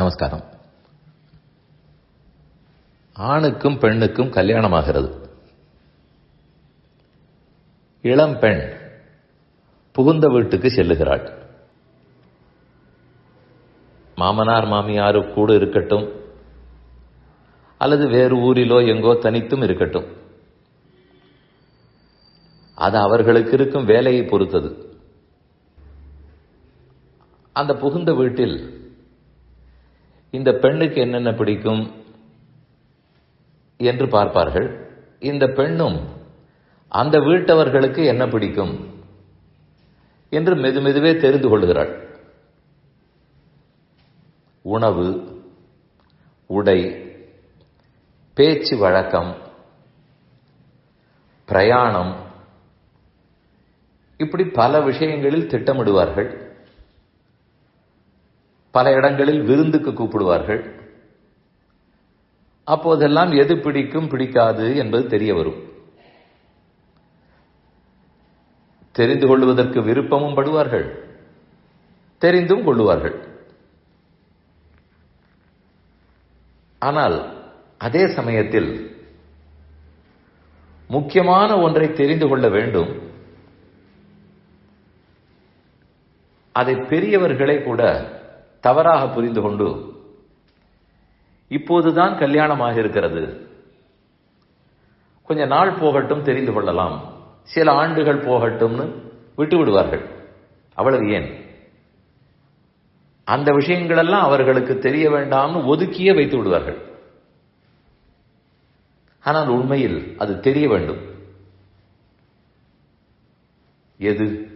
நமஸ்காரம். ஆணுக்கும் பெண்ணுக்கும் கல்யாணமாகிறது. இளம் பெண் புகுந்த வீட்டுக்கு செல்லுகிறாள். மாமனார் மாமியாரு கூட இருக்கட்டும் அல்லது வேறு ஊரிலோ எங்கோ தனித்தும் இருக்கட்டும். அது அவர்களுக்கு இருக்கும் வேலையை பொறுத்தது. அந்த புகுந்த வீட்டில் இந்த பெண்ணுக்கு என்னென்ன பிடிக்கும் என்று பார்ப்பார்கள். இந்த பெண்ணும் அந்த வீட்டவர்களுக்கு என்ன பிடிக்கும் என்று மெது மெதுவே தெரிந்து கொள்கிறாள். உணவு உடை பேச்சு வழக்கம் பிரயாணம் இப்படி பல விஷயங்களில் திட்டமிடுவார்கள். பல இடங்களில் விருந்துக்கு கூப்பிடுவார்கள். அப்போதெல்லாம் எது பிடிக்கும் பிடிக்காது என்பது தெரிய வரும். தெரிந்து கொள்வதற்கு விருப்பமும் படுவார்கள். தெரிந்தும் கொள்ளுவார்கள். ஆனால் அதே சமயத்தில் முக்கியமான ஒன்றை தெரிந்து கொள்ள வேண்டும். அதை பெரியவர்களே கூட தவறாக புரிந்து கொண்டு இப்போதுதான் கல்யாணமாக இருக்கிறது கொஞ்ச நாள் போகட்டும் தெரிந்து கொள்ளலாம். சில ஆண்டுகள் போகட்டும்னு விட்டு விடுவார்கள். அவ்வளவு ஏன்? அந்த விஷயங்களெல்லாம் அவர்களுக்கு தெரிய வேண்டாம்னு ஒதுக்கியே வைத்து விடுவார்கள். ஆனால் உண்மையில் அது தெரிய வேண்டும். எது?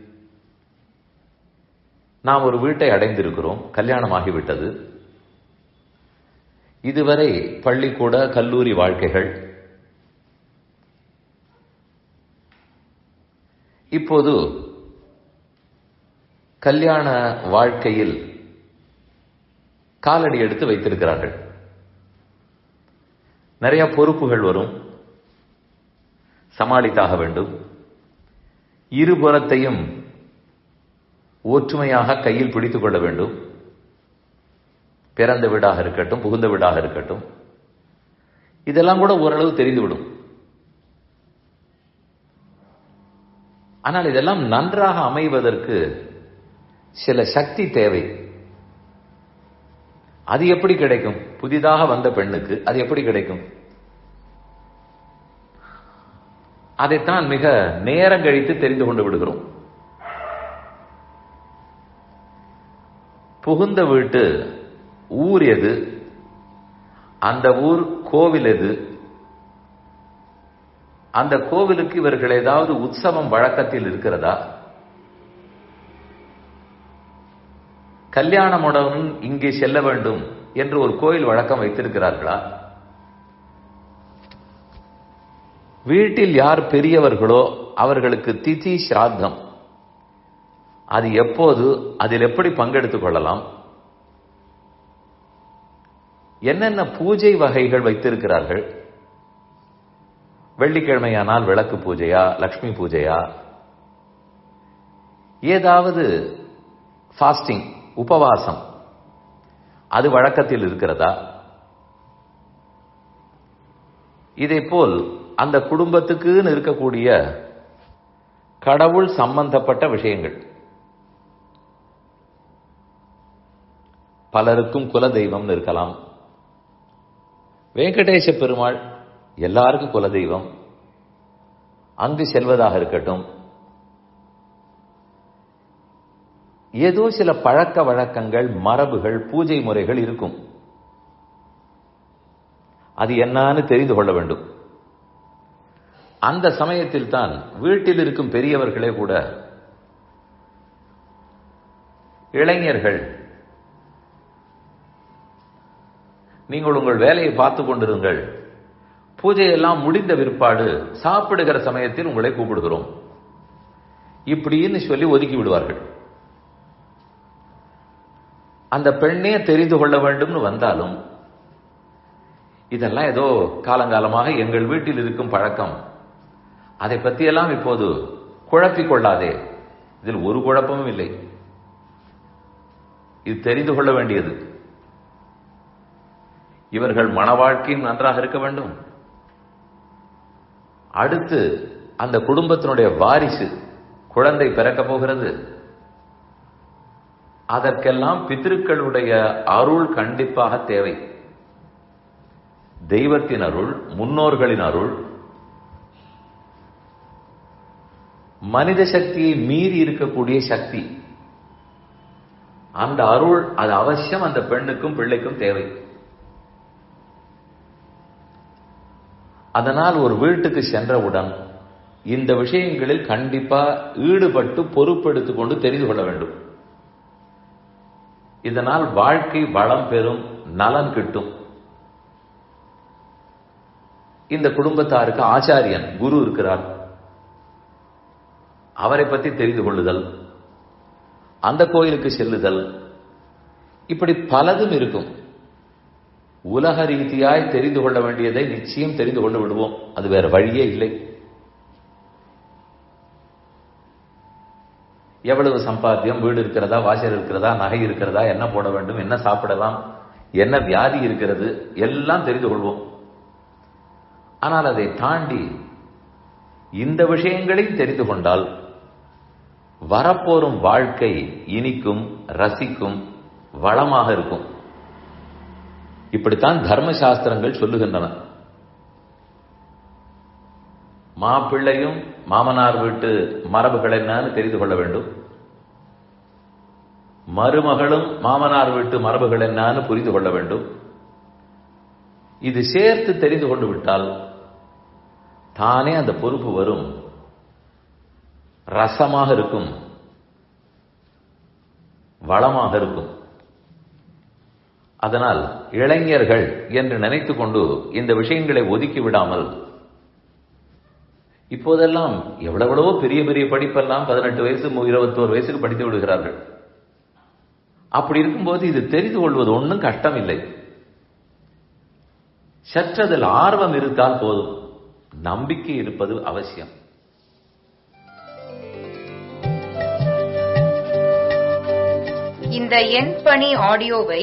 நாம் ஒரு வீட்டை அடைந்திருக்கிறோம் கல்யாணம் ஆகிவிட்டது இதுவரை பள்ளிக்கூட கல்லூரி வாழ்க்கைகள். இப்போது கல்யாண வாழ்க்கையில் காலடி எடுத்து வைத்திருக்கிறார்கள். நிறைய பொறுப்புகள் வரும். சமாளித்தாக வேண்டும். இருபுறத்தையும் ஒற்றுமையாக கையில் பிடித்துக் கொள்ள வேண்டும். பிறந்த வீடாக இருக்கட்டும் புகுந்த வீடாக இருக்கட்டும். இதெல்லாம் கூட ஓரளவு தெரிந்துவிடும். ஆனால் இதெல்லாம் நன்றாக அமைவதற்கு சில சக்தி தேவை. அது எப்படி கிடைக்கும்? புதிதாக வந்த பெண்ணுக்கு அது எப்படி கிடைக்கும்? அதைத்தான் மிக நேரம் கழித்து தெரிந்து கொண்டு விடுகிறோம். புகுந்த வீட்டு ஊர் எது? அந்த ஊர் கோவில் எது? அந்த கோவிலுக்கு இவர்கள் ஏதாவது உற்சவம் வழக்கத்தில் இருக்கிறதா? கல்யாணமுடன் இங்கே செல்ல வேண்டும் என்று ஒரு கோயில் வழக்கம் வைத்திருக்கிறார்களா? வீட்டில் யார் பெரியவர்களோ அவர்களுக்கு திதி சிராத்தம். அது எப்போது அதில் எப்படி பங்கெடுத்துக் கொள்ளலாம்? என்னென்ன பூஜை வகைகள் வைத்திருக்கிறார்கள்? வெள்ளிக்கிழமையானால் விளக்கு பூஜையா லக்ஷ்மி பூஜையா? ஏதாவது ஃபாஸ்டிங் உபவாசம் அது வழக்கத்தில் இருக்கிறதா? இதே போல் அந்த குடும்பத்துக்குன்னு இருக்கக்கூடிய கடவுள் சம்பந்தப்பட்ட விஷயங்கள். பலருக்கும் குல தெய்வம்னு இருக்கலாம். வெங்கடேச பெருமாள் எல்லாருக்கும் குலதெய்வம். அங்கு செல்வதாக இருக்கட்டும். ஏதோ சில பழக்க வழக்கங்கள் மரபுகள் பூஜை முறைகள் இருக்கும். அது என்னன்னு தெரிந்து கொள்ள வேண்டும். அந்த சமயத்தில் தான் வீட்டில் இருக்கும் பெரியவர்களே கூட இளைஞர்கள் நீங்கள் உங்கள் வேலையை பார்த்து கொண்டிருங்கள். பூஜை எல்லாம் முடிந்த விற்பாடு சாப்பிடுகிற சமயத்தில் உங்களை கூப்பிடுகிறோம். இப்படின்னு சொல்லி ஒதுக்கி விடுவார்கள். அந்த பெண்ணே தெரிந்து கொள்ள வேண்டும்னு வந்தாலும் இதெல்லாம் ஏதோ காலங்காலமாக எங்கள் வீட்டில் இருக்கும் பழக்கம். அதை பற்றியெல்லாம் இப்போது குழப்பிக் கொள்ளாதே. இதில் ஒரு குழப்பமும் இல்லை. இது தெரிந்து கொள்ள வேண்டியது. இவர்கள் மன வாழ்க்கையும் நன்றாக இருக்க வேண்டும். அடுத்து அந்த குடும்பத்தினுடைய வாரிசு குழந்தை பிறக்க போகிறது. அதற்கெல்லாம் பித்திருக்களுடைய அருள் கண்டிப்பாக தேவை. தெய்வத்தின் அருள் முன்னோர்களின் அருள். மனித சக்தியை மீறி இருக்கக்கூடிய சக்தி. அந்த அருள் அது அவசியம். அந்த பெண்ணுக்கும் பிள்ளைக்கும் தேவை. அதனால் ஒரு வீட்டுக்கு சென்றவுடன் இந்த விஷயங்களில் கண்டிப்பா ஈடுபட்டு பொறுப்பெடுத்து கொண்டு தெரிந்து கொள்ள வேண்டும். இதனால் வாழ்க்கை வளம் பெறும் நலன் கிட்டும். இந்த குடும்பத்தாருக்கு ஆச்சாரியன் குரு இருக்கிறார். அவரை பற்றி தெரிந்து கொள்ளுதல் அந்த கோயிலுக்கு செல்லுதல் இப்படி பலதும் இருக்கும். உலக ரீதியாய் தெரிந்து கொள்ள வேண்டியதை நிச்சயம் தெரிந்து கொண்டு விடுவோம். அது வேற வழியே இல்லை. எவ்வளவு சம்பாத்தியம் வீடு இருக்கிறதா வாசல் இருக்கிறதா நகை இருக்கிறதா என்ன போட வேண்டும் என்ன சாப்பிடலாம் என்ன வியாதி இருக்கிறது எல்லாம் தெரிந்து கொள்வோம். ஆனால் அதை தாண்டி இந்த விஷயங்களையும் தெரிந்து கொண்டால் வரப்போரும் வாழ்க்கை இனிக்கும் ரசிக்கும் வளமாக இருக்கும். இப்படித்தான் தர்மசாஸ்திரங்கள் சொல்லுகின்றன. மாப்பிள்ளையும் மாமனார் வீட்டு மரபுகள் என்னன்னு தெரிந்து கொள்ள வேண்டும். மருமகளும் மாமனார் வீட்டு மரபுகள் என்னன்னு புரிந்து கொள்ள வேண்டும். இது சேர்த்து தெரிந்து கொண்டு விட்டால் தானே அந்த பொறுப்பு வரும். ரசமாக இருக்கும். வளமாக இருக்கும். அதனால் இளைஞர்கள் என்று நினைத்துக்கொண்டு இந்த விஷயங்களை ஒதுக்கி விடாமல் இப்போதெல்லாம் எவ்வளவோ பெரிய பெரிய படிப்பெல்லாம் பதினெட்டு வயசு இருபத்தோரு வயசுக்கு படித்து விடுகிறார்கள். அப்படி இருக்கும்போது இது தெரிந்து கொள்வது ஒன்றும் கஷ்டம் இல்லை சற்றதில் ஆர்வம் இருந்தால் போதும். நம்பிக்கை இருப்பது அவசியம். இந்த எண் பணி ஆடியோவை